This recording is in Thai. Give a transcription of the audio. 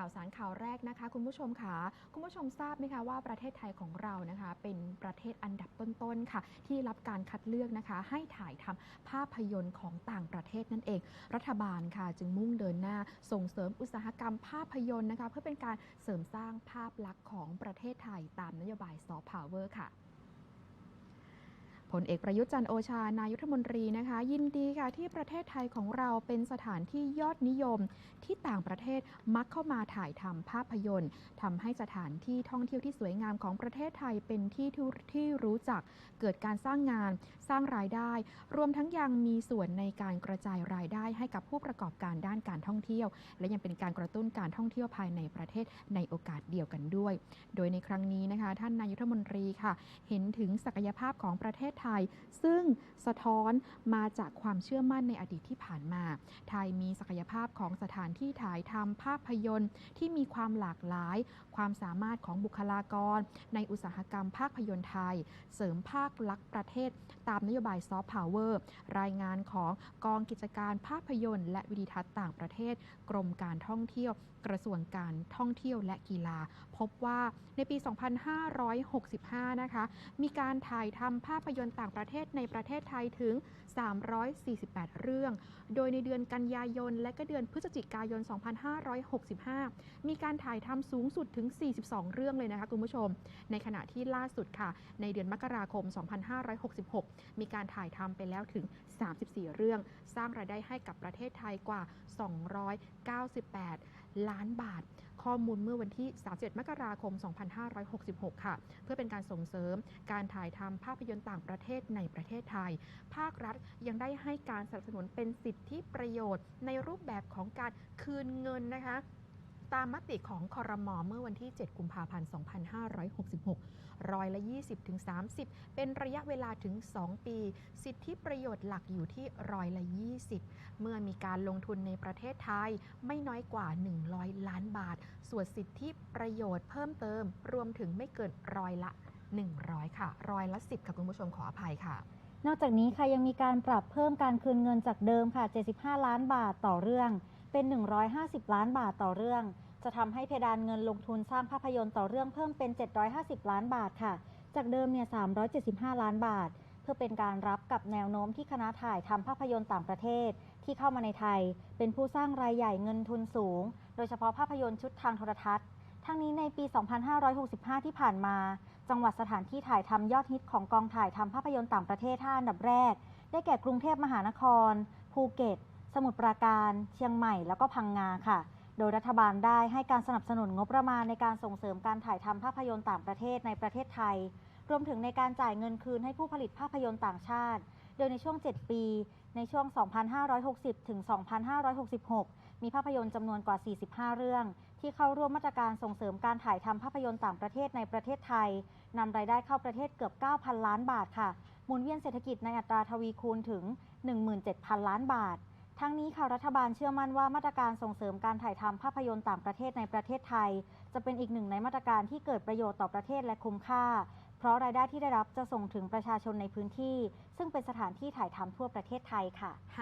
ข่าวสารข่าวแรกนะคะ คุณผู้ชมค่ะคุณผู้ชมทราบไหมคะว่าประเทศไทยของเรานะคะ เป็นประเทศอันดับต้นๆค่ะ ที่รับการคัดเลือกนะคะ ให้ถ่ายทำภาพยนตร์ของต่างประเทศนั่นเอง รัฐบาลค่ะ จึงมุ่งเดินหน้าส่งเสริมอุตสาหกรรมภาพยนตร์นะคะ เพื่อเป็นการเสริมสร้างภาพลักษณ์ของประเทศไทยตามนโยบายซอฟต์พาวเวอร์ค่ะ ผลเอกประยุทธ์จันโอชานายุทธมนตรีนะคะ ยินดีค่ะที่ประเทศไทยของเราเป็นสถานที่ยอดนิยมที่ต่างประเทศมักเข้ามาถ่ายทำภาพยนตร์ทำให้สถานที่ท่องเที่ยวที่สวยงามของประเทศไทยเป็นที่ที่ที่รู้จักเกิดการสร้างงาน สร้างรายได้ รวมทั้งยังมีส่วนในการกระจายรายได้ให้กับผู้ประกอบการด้านการท่องเที่ยว และยังเป็นการกระตุ้นการท่องเที่ยวภายในประเทศในโอกาสเดียวกันด้วย โดยในครั้งนี้นะคะ ท่านนายุทธมนตรีค่ะ เห็นถึงศักยภาพของประเทศไทย ซึ่งสะท้อนมาจากความเชื่อมั่นในอดีตที่ผ่านมา ไทยมีศักยภาพของสถานที่ถ่ายทำภาพยนตร์ ที่มีความหลากหลาย ความสามารถของบุคลากร ในอุตสาหกรรมภาพยนตร์ไทย เสริมภาคลักษณ์ประเทศ ตามนโยบายซอฟต์พาวเวอร์รายงานของกองกิจการภาพยนตร์ และวิดีทัศน์ต่างประเทศ กรมการท่องเที่ยว กระทรวงการท่องเที่ยวและกีฬา พบว่าในปี 2565 นะคะ มีการถ่ายทำภาพยนตร์ต่างประเทศในประเทศไทยถึง 348 เรื่อง โดยในเดือนกันยายน และก็เดือนพฤศจิกายน 2565 มีการถ่ายทำสูงสุดถึง 42 เรื่องเลยนะคะคุณผู้ชม ในขณะที่ล่าสุดค่ะ ในเดือนมกราคม 2566 มีการถ่ายทำไปแล้วถึง 34 เรื่อง สร้างรายได้ให้กับประเทศไทยกว่า 298 ล้านบาท ข้อมูลเมื่อวันที่ 31 มกราคม 2566 ค่ะ เพื่อเป็นการส่งเสริมการถ่ายทำภาพยนตร์ต่างประเทศในประเทศไทย ภาครัฐยังได้ให้การสนับสนุนเป็นสิทธิประโยชน์ ในรูปแบบของการคืนเงินนะคะ ตามมติของคอรมอเมื่อวันที่ 7 กุมภาพันธ์ 2566 ร้อยละ 20ถึง30 เป็นระยะเวลาถึง 2 ปี สิทธิประโยชน์หลักอยู่ที่ร้อยละ 20 เมื่อมีการลงทุนในประเทศไทยไม่น้อยกว่า 100 ล้านบาท ส่วนสิทธิประโยชน์เพิ่มเติม รวมถึงไม่เกินร้อยละ 100 ค่ะ ร้อยละ 10 ค่ะคุณผู้ชมขออภัยค่ะนอกจากนี้ค่ะยังมีการปรับเพิ่มการคืนเงินจากเดิมค่ะ 75 ล้านบาทต่อเรื่อง เป็น 150 ล้านบาทต่อเรื่อง จะทำให้เพดานเงินลงทุนสร้างภาพยนตร์ต่อเรื่องเพิ่มเป็น 750 ล้านบาทค่ะ จากเดิมเนี่ย 375 ล้านบาท เพื่อเป็นการรับกับแนวโน้มที่คณะถ่ายทำภาพยนตร์ต่างประเทศ ที่เข้ามาในไทย เป็นผู้สร้างรายใหญ่เงินทุนสูง โดยเฉพาะภาพยนตร์ชุดทางโทรทัศน์ทั้งนี้ในปี 2565 ที่ผ่านมา จังหวัดสถานที่ถ่ายทำยอดฮิตของกองถ่ายทำภาพยนตร์ต่างประเทศ5อันดับแรก ได้แก่กรุงเทพมหานคร ภูเก็ต สมุทรปราการ เชียงใหม่ แล้วก็พังงาค่ะ โดยรัฐบาลได้ให้การสนับสนุนงบประมาณในการส่งเสริมการถ่ายทำภาพยนตร์ต่างประเทศในประเทศไทย รวมถึงในการจ่ายเงินคืนให้ผู้ผลิตภาพยนตร์ต่างชาติ โดยในช่วง 7 ปี ในช่วง 2560 ถึง 2566 มีภาพยนตร์จำนวนกว่า 45 เรื่อง ที่เข้าร่วมมาตรการส่งเสริมการถ่ายทำภาพยนตร์ต่างประเทศในประเทศไทยนำรายได้เข้าประเทศเกือบ 9,000 ล้านบาทค่ะ หมุนเวียนเศรษฐกิจในอัตราทวีคูณถึง 17,000 ล้านบาท ทั้งนี้ค่ะรัฐบาลเชื่อมั่นว่ามาตรการส่งเสริมการถ่ายทำภาพยนตร์ต่างประเทศในประเทศไทย จะเป็นอีกหนึ่งในมาตรการที่เกิดประโยชน์ต่อประเทศและคุ้มค่า เพราะรายได้ที่ได้รับจะส่งถึงประชาชนในพื้นที่ ซึ่งเป็นสถานที่ถ่ายทำทั่วประเทศไทยค่ะ